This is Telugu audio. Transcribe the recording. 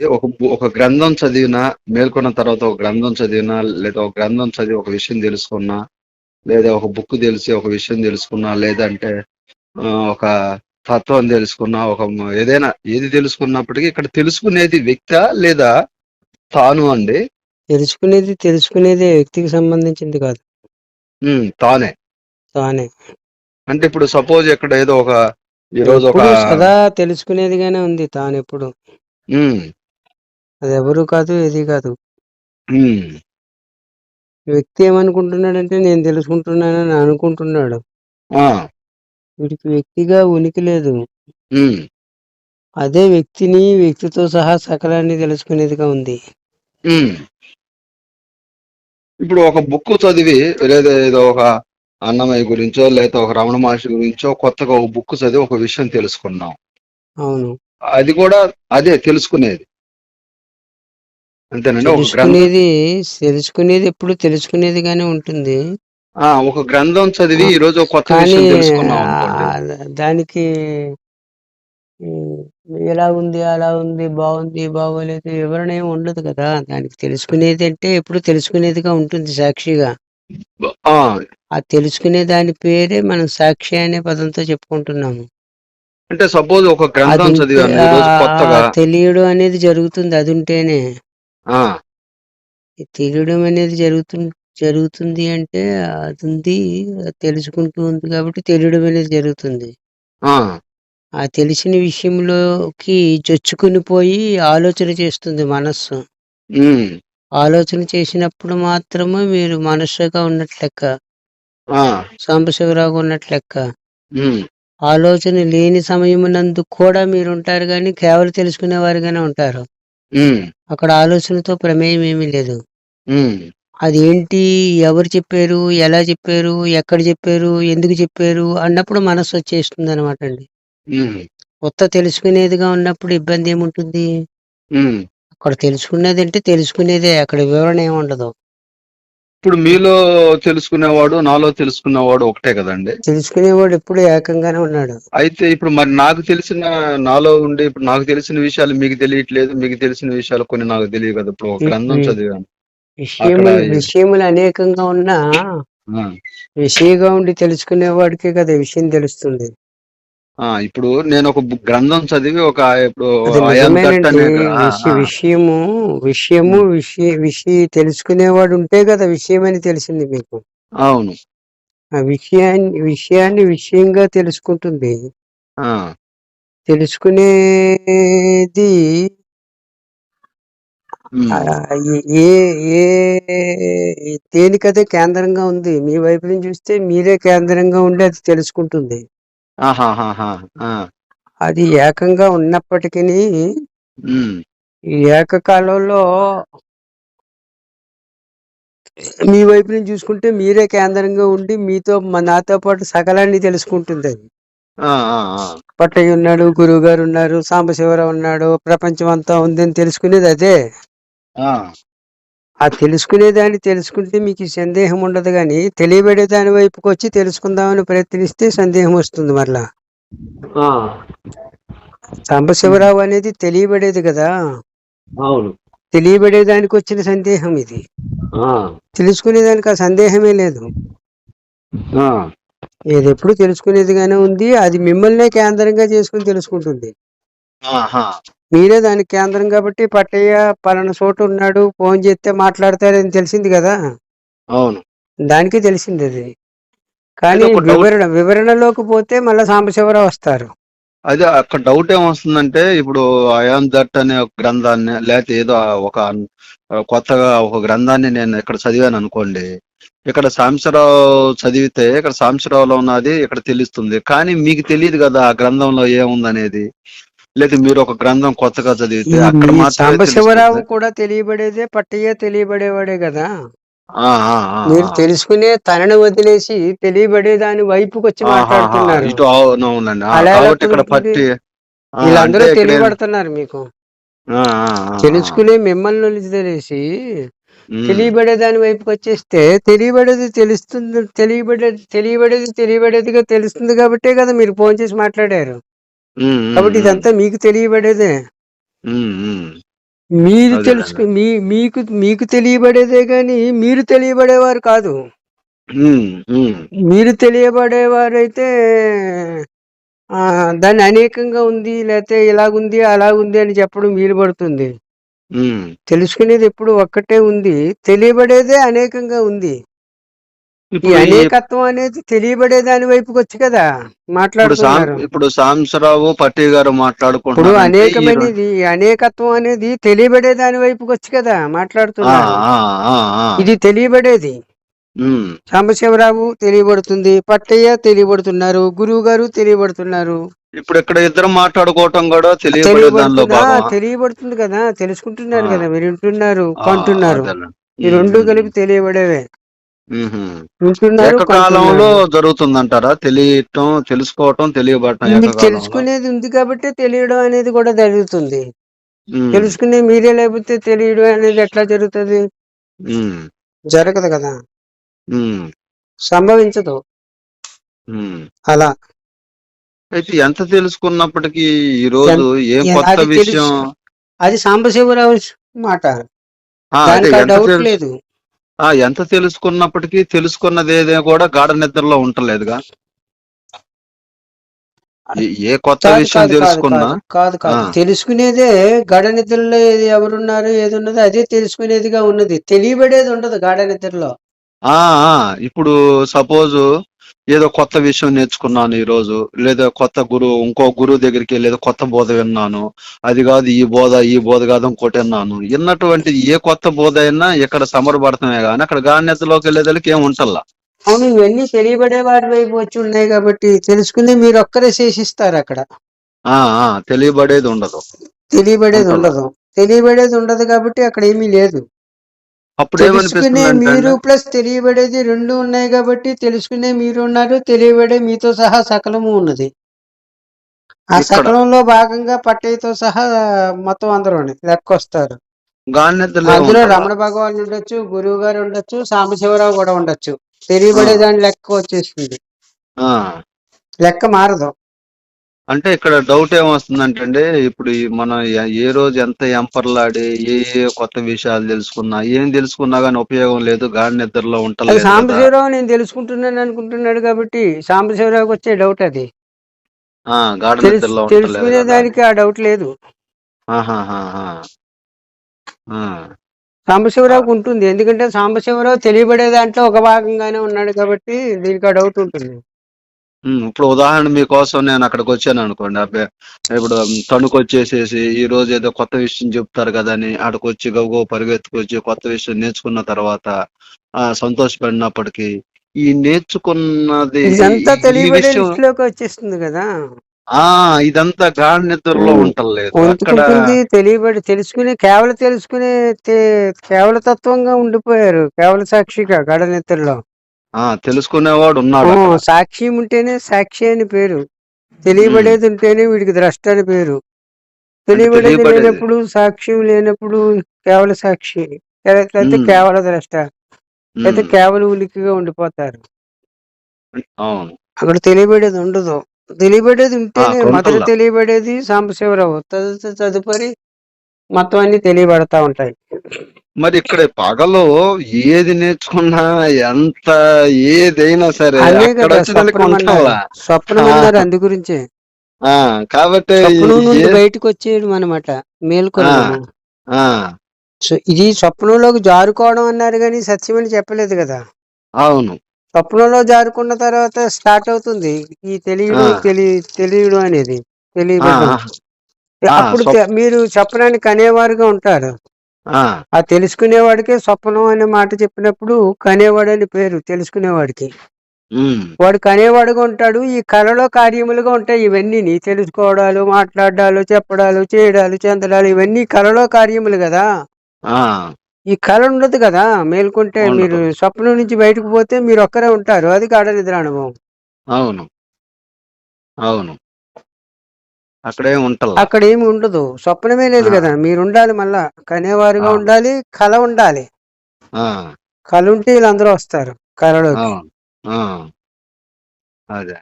ఒక ఒక గ్రంథం చదివినా, మేల్కొన్న తర్వాత ఒక గ్రంథం చదివినా, లేదా ఒక గ్రంథం చదివి ఒక విషయం తెలుసుకున్నా, లేదా ఒక బుక్ తెలిసి ఒక విషయం తెలుసుకున్నా, లేదంటే ఒక తత్వం తెలుసుకున్నా, ఒక ఏదైనా ఏది తెలుసుకున్నప్పటికీ ఇక్కడ తెలుసుకునేది వ్యక్తా? లేదా తాను అండి? తెలుసుకునేది తెలుసుకునేదే వ్యక్తికి సంబంధించింది కాదు. తానే. తానే. అంటే ఇప్పుడు సపోజ్ ఇక్కడ ఏదో ఒక ఈరోజు ఒక ఎప్పుడు సదా తెలుసుకునేదిగానే ఉంది తానెప్పుడు. హ్మ్. అదెవరు కాదు, ఏది కాదు. వ్యక్తి ఏమనుకుంటున్నాడంటే నేను తెలుసుకుంటున్నానని అనుకుంటున్నాడు. ఆ! వీడికి వ్యక్తిగా ఉనికి లేదు. అదే వ్యక్తిని, వ్యక్తితో సహా సకలాన్ని తెలుసుకునేదిగా ఉంది. ఇప్పుడు ఒక బుక్ చదివి లేదా ఏదో ఒక అన్నమయ్య గురించో, లేతే ఒక రమణ మహర్షి గురించో కొత్తగా ఒక బుక్ చదివి ఒక విషయం తెలుసుకున్నాం. అవును. అది కూడా అదే తెలుసుకునేది. అంతేనండి. తెలుసుకునేది తెలుసుకునేది ఎప్పుడు తెలుసుకునేదిగానే ఉంటుంది. ఆ! ఒక గ్రంథం చదివి ఆ! ఈరోజు ఒక కొత్త విషయం తెలుసుకున్నాం దానికి. ఎలా ఉంది, అలా ఉంది, బావుంది, బాగోలేదు వివరణ ఏమి ఉండదు కదా! దానికి తెలుసుకునేది అంటే ఎప్పుడు తెలుసుకునేదిగా ఉంటుంది సాక్షిగా. ఆ! తెలుసుకునే దాని పేరే మనం సాక్షి అనే పదంతో చెప్పుకుంటున్నాము. అంటే సపోజ్ ఒక గ్రంథం చదివాను. తెలియడం అనేది జరుగుతుంది అదుంటేనే. ఆ! తెలియడం అనేది జరుగుతుం జరుగుతుంది అంటే అదుంది. తెలుసుకుంటూ ఉంది కాబట్టి తెలియడం అనేది జరుగుతుంది. ఆ! తెలిసిన విషయంలోకి చొచ్చుకొని పోయి ఆలోచన చేస్తుంది మనస్సు. ఆలోచన చేసినప్పుడు మాత్రమే మీరు మనుష్యుగా ఉన్నట్లు లెక్క. ఆ! సాంబశివరావుగా ఉన్నట్లు లెక్క. ఆలోచన లేని సమయమునందు కూడా మీరుంటారు గానీ, కేవలం తెలుసుకునేవారుగానే ఉంటారు. అక్కడ ఆలోచనతో ప్రమేయం ఏమీ లేదు. హ్మ్. అదేంటి? ఎవరు చెప్పారు? ఎలా చెప్పారు? ఎక్కడ చెప్పారు? ఎందుకు చెప్పారు? అన్నప్పుడు మనస్సొచ్చేస్తుందనమాటండి. హ్మ్. ఉత్త తెలుసుకునేదిగా ఉన్నప్పుడు ఇబ్బందేముంటుంది? హ్మ్. అక్కడ తెలుసుకునేదంటే తెలుసుకునేదే. అక్కడ వివరణ ఏముండదు. ఇప్పుడు మీలో తెలుసుకునేవాడు, నాలో తెలుసుకునేవాడు ఒకటే కదండీ! తెలుసుకునేవాడు ఎప్పుడూ ఏకంగానే ఉన్నాడు. అయితే ఇప్పుడు మరి నాకు తెలిసిన నాలో ఉండి ఇప్పుడు నాకు తెలిసిన విషయాలు మీకు తెలియట్లేదు. మీకు తెలిసిన విషయాలు కొన్ని నాకు తెలియవు కదా! ఇప్పుడు ఒక గ్రంథం చదివాను. విషయములు విషయములు అనేకంగా ఉన్నా! విషయిగా ఉండి తెలుసుకునేవాడికే కదా విషయం తెలుస్తుంది. ఆ! ఇప్పుడు నేను ఒక గ్రంథం చదివి ఒక ఇప్పుడు. అనే! విషయము విషయము. విషయ విషి తెలుసుకునేవాడు ఉంటే కదా విషయమని తెలిసింది మీకు. అవును. ఆ విషయాన్ని విషయాన్ని విషయంగా తెలుసుకుంటుంది. ఆ! తెలుసుకునేది ఏ ఏ దేనికదే కేంద్రంగా ఉంది. మీ వైపు నుంచి చూస్తే మీరే కేంద్రంగా ఉండి అది తెలుసుకుంటుంది. అది ఏకంగా. ఈ ఏకకాలంలో మీ వైపు నుంచి చూసుకుంటే మీరే కేంద్రంగా ఉండి మీతో నాతో పాటు సకలాన్ని! ఆ! ఆ! పట్టయ్య ఉన్నాడు, గురువుగారు ఉన్నారు, సాంబశివరావు ఉన్నాడు, ప్రపంచం అంతా ఉందని తెలుసుకునేది అదే. ఆ! తెలుసుకునేదాన్ని తెలుసుకుంటే మీకు సందేహం ఉండదు గానీ, తెలియబడే దాని వైపుకొచ్చి తెలుసుకుందామని ప్రయత్నిస్తే సందేహం వస్తుంది మరలా. సాంబశివరావు అనేది తెలియబడేది గదా! అవును. తెలియబడే దానికొచ్చిన సందేహం ఇది. తెలుసుకునేదానికి ఆ సందేహమే లేదు. ఏదెప్పుడు తెలుసుకునేదిగానే ఉంది. అది మిమ్మల్నే కేంద్రంగా చేసుకొని తెలుసుకుంటుంది. మీరే దానికి కేంద్రం కాబట్టి పట్టయ్య పలానా చోట ఉన్నాడు. ఫోను చేస్తే మాట్లాడతాడని తెలిసింది గదా! అవును. దానికే తెలిసిందది. అయితే కానీ వివరణ వివరణలోకి పోతే మళ్ళా సాంబశివరావు వస్తారు. అదే అక్కడ డౌట్ ఏమొస్తుందంటే ఇప్పుడు యామ్ దట్ అనే ఒక గ్రంథాన్ని లేతే ఏదో ఒక కొత్తగా ఒక గ్రంథాన్ని నేను ఇక్కడ చదివాననుకోండి. ఇక్కడ సాంబశివరావు చదివితే ఇక్కడ సాంబశివరావులో ఉన్నది ఇక్కడ తెలుస్తుంది. కానీ మీకు తెలీదు గదా! ఆ గ్రంథంలో ఏముందనేది. లేతే మీరు ఒక గ్రంథం కొత్తగా చదివితే అక్కడ మాత్రమే. కూడా తెలియబడేదే, పట్టయ్య తెలియబడేవాడే! ఆ! మీరు! తెలుసుకునే తనని వదిలేసి తెలియబడే దాని వైపుకొచ్చి ఆహాహా! మాట్లాడుతున్నారు. వీళ్ళందరూ తెలియబడుతున్నారు మీకు. తెలుసుకునే మిమ్మల్ని వదిలేసి. తెలియబడే దాని వైపుకొచ్చేస్తే తెలియబడేది తెలుస్తుంది. తెలియబడేది తెలియబడేది తెలియబడేదిగా తెలుస్తుంది కాబట్టే కదా మీరు ఫోను చేసి మాట్లాడారు. కాబట్టి. ఇదంతా మీకు తెలియబడేదే. మీరు. తెలుసుకు మీ మీకు మీకు తెలియబడేదే గాని మీరు తెలియబడేవారు కాదు మీరు తెలియబడేవారైతే ఆ దాన్ని అనేకంగా ఉంది లేకపోతే ఇలాగుంది అలాగుంది అని చెప్పడం వీలు పడుతుంది. తెలుసుకునేది ఎప్పుడు ఒక్కటే ఉంది తెలియబడేదే అనేకంగా ఉంది ఈ అనేకత్వం అనేది తెలియబడే దాని వైపుకి వచ్చి కదా మాట్లాడుతున్నారు. ఇప్పుడు సాంబశివరావు పట్టి గారు ఇప్పుడు మాట్లాడుకుంటున్నారు అంటే ఈ రో- అనేకమైనది అనేకత్వం అనేది తెలియబడే దాని వైపుకి వచ్చి కదా మాట్లాడుతున్నారు. ఇది తెలియబడేది. సాంబశివరావు తెలియబడుతుంది పట్టయ్య తెలియబడుతున్నారు గురువు గారు తెలియబడుతున్నారు. ఇప్పుడు ఇక్కడ ఇద్దరు మాట్లాడుకోవటం కూడా తెలియబడుతుందా కదా తెలుసుకుంటున్నారు. కదా మీరు వింటున్నారు కొంటున్నారు. ఈ రెండు కలిపి తెలియబడేవే. కొంటున్నారు జరుగుతుందంటారా? తెలియటం తెలుసుకోవటం తెలియబడటం తెలుసుకునేది ఉంది కాబట్టి తెలియడం అనేది కూడా జరుగుతుంది. తెలుసుకునే మీరే లేకపోతే తెలియడం అనేది ఎట్లా జరుగుతుంది? జరగదు కదా. సంభవించదు. అలా. అయితే ఎంత తెలుసుకున్నప్పటికీ ఈ రోజు ఏం కొత్త విషయం. అది సాంబశివరావు మాట. డౌట్ లేదు. ఆ, ఎంత తెలుసుకున్నప్పటికీ తెలుసుకున్నది ఏదే కూడా గాఢ నిద్రలో ఉంటలేదుగా. ఏ- ఏ కొత్త విషయం తెలుసుకున్నా? కాదు కాదు. తెలుసుకునేదే గాఢ నిద్రలో ఎవరున్నారు ఏది ఉన్నదో అదే తెలుసుకునేదిగా ఉన్నది. తెలియబడేది ఉండదు గాఢ నిద్రలో. ఆ. ఇప్పుడు సపోజ్ ఏదో కొత్త విషయం నేర్చుకున్నాను ఈ రోజు లేదా కొత్త గురువు ఇంకో గురువు దగ్గరికి ఏదో కొత్త బోధ విన్నాను. అది కాదు ఈ బోధ ఈ బోధ కాదు ఇంకోటి విన్నాను విన్నటువంటి ఏ కొత్త బోధ అయినా ఇక్కడ సమరపడతామే కానీ అక్కడ గాన్యతలోకి వెళ్ళేదానికి ఏం ఉంటల్లా? అవును ఇవన్నీ తెలియబడే వారి వైపు వచ్చి ఉన్నాయి కాబట్టి తెలుసుకునే మీరు ఒక్కరే శేషిస్తారు అక్కడ. తెలియబడేది ఉండదు. తెలియబడేది? ఉండదు. తెలియబడేది ఉండదు కాబట్టి అక్కడ ఏమీ లేదు. అప్పుడు తెలుసుకునే మీరు ప్లస్ తెలియబడేది రెండు ఉన్నాయి కాబట్టి తెలుసుకునే మీరు ఉన్నారు తెలియబడే మీతో సహా సకలము ఉన్నది. ఆ. సకలంలో భాగంగా పట్టయ్యతో సహా మొత్తం అందరూ లెక్క వస్తారు గాన్యతలో అందులో రమణ భగవాన్ ఉండొచ్చు గురువు గారు ఉండొచ్చు సాంబశివరావు కూడా ఉండొచ్చు. తెలియబడే. దాని లెక్క వచ్చేస్తుంది లెక్క మారదు. అంటే ఇక్కడ డౌట్ ఏమొస్తుందంటే ఇప్పుడు ఈ మనం ఏ- ఏ రోజు ఎంత ఎంపర్లాడి ఏ ఏ కొత్త విషయాలు తెలుసుకున్నా ఏం తెలుసుకున్నా కానీ ఉపయోగం లేదు గాడి నిద్రలో అది ఉంటలేదు కదా. సాంబశివరావు నేను తెలుసుకుంటున్నాను అనుకుంటున్నాడు కాబట్టి సాంబశివరావుకి వచ్చే డౌట్ అది. ఆ గాఢ తెలుసు నిద్రలో ఉంటలేదు తెలుసుకునే కదా. దానికి ఆ డౌట్ లేదు. ఆహాహాహా. ఆ. సాంబశివరావుకి ఉంటుంది. ఎందుకంటే సాంబశివరావు తెలియబడే దాంట్లో ఒక భాగంగానే ఉన్నాడు కాబట్టి దీనికి ఆ డౌట్ ఉంటుంది. ఇప్పుడు ఉదాహరణ మీకోసం నేను అక్కడికి వచ్చాను అనుకోండి. అబ్బాయి ఇప్పుడు తణుకు వచ్చేసేసి ఈ రోజు ఏదో కొత్త విషయం చెప్తారు కదా అని అక్కడికి వచ్చి గబగో పరిగెత్తుకొచ్చి కొత్త విషయం నేర్చుకున్న తర్వాత ఆ సంతోషపడినప్పటికీ ఈ నేర్చుకున్నది వచ్చేస్తుంది కదా. ఆ ఇదంతా గాఢ నిద్రలో. ఉంటలేదు తెలియబడి తెలుసుకునే కేవల తెలుసుకునే కేవల తత్వంగా ఉండిపోయారు. కేవల సాక్షిగా గడ నిద్రలో ఆ తెలుసుకునేవాడు ఉన్నాడు సాక్ష్యం ఉంటేనే సాక్షి అని పేరు. తెలియబడేది ఉంటేనే వీడికి ద్రష్ట అని పేరు. తెలియబడేది తెలియబడేది. లేనప్పుడు సాక్ష్యం లేనప్పుడు కేవల సాక్షి. లేకపోతే. కేవల ద్రష్ట. అయితే ఉమ్, కేవల ఉలికిగా ఉండిపోతారు. అవును. అక్కడ తెలియబడేది ఉండదు. తెలియబడేది ఉంటేనే మొదట? తెలియబడేది సాంబశివరావు. తదు- తదుపరి మొత్తం అన్ని తెలియబడతా ఉంటాయి. మరి ఇక్కడ పగలు ఏది నేర్చుకున్నా ఎంత ఏదైనా సరే అక్కడ స్వప్నం అందు గురించే. కాబట్టి బయటకు వచ్చేయడం అనమాట మేల్కొనడం. ఆ, సో ఇది స్వప్నంలోకి జారుకోవడం అన్నారు కానీ సత్యం అని చెప్పలేదు కదా. అవును. స్వప్నంలో జారుకున్న తర్వాత స్టార్ట్ అవుతుంది ఈ తెలియడం తెలియడం అనేది ఆ, అప్పుడు మీరు స్వప్నానికి కనేవారుగా ఉంటారు. ఆ, తెలుసుకునేవాడికే స్వప్నం అనే మాట చెప్పినప్పుడు కనేవాడు అని పేరు తెలుసుకునేవాడికి. వాడు కనేవాడుగా ఉంటాడు ఈ కళలో కార్యములుగా ఉంటాయి ఇవన్నీ. నీ తెలుసుకోవడాలు మాట్లాడాలు చెప్పడాలు చేయడాలు చెందడాలు ఇవన్నీ కళలో కార్యములు కదా. ఈ కళ ఉండదు కదా. మేల్కొంటే. మీరు స్వప్నం నుంచి బయటకు పోతే మీరు ఒక్కరే ఉంటారు. అది గాఢ నిద్ర అనుభవం అవును. అవును. అక్కడే ఉంటల్లా. అక్కడ ఏమి ఉండదు. స్వప్నమే లేదు. కదా. మీరు ఉండాలి మళ్ళా. కనేవారుగా. ఉండాలి కళ ఉండాలి. కళ ఉంటే వీళ్ళందరూ వస్తారు కళలోకి అదే.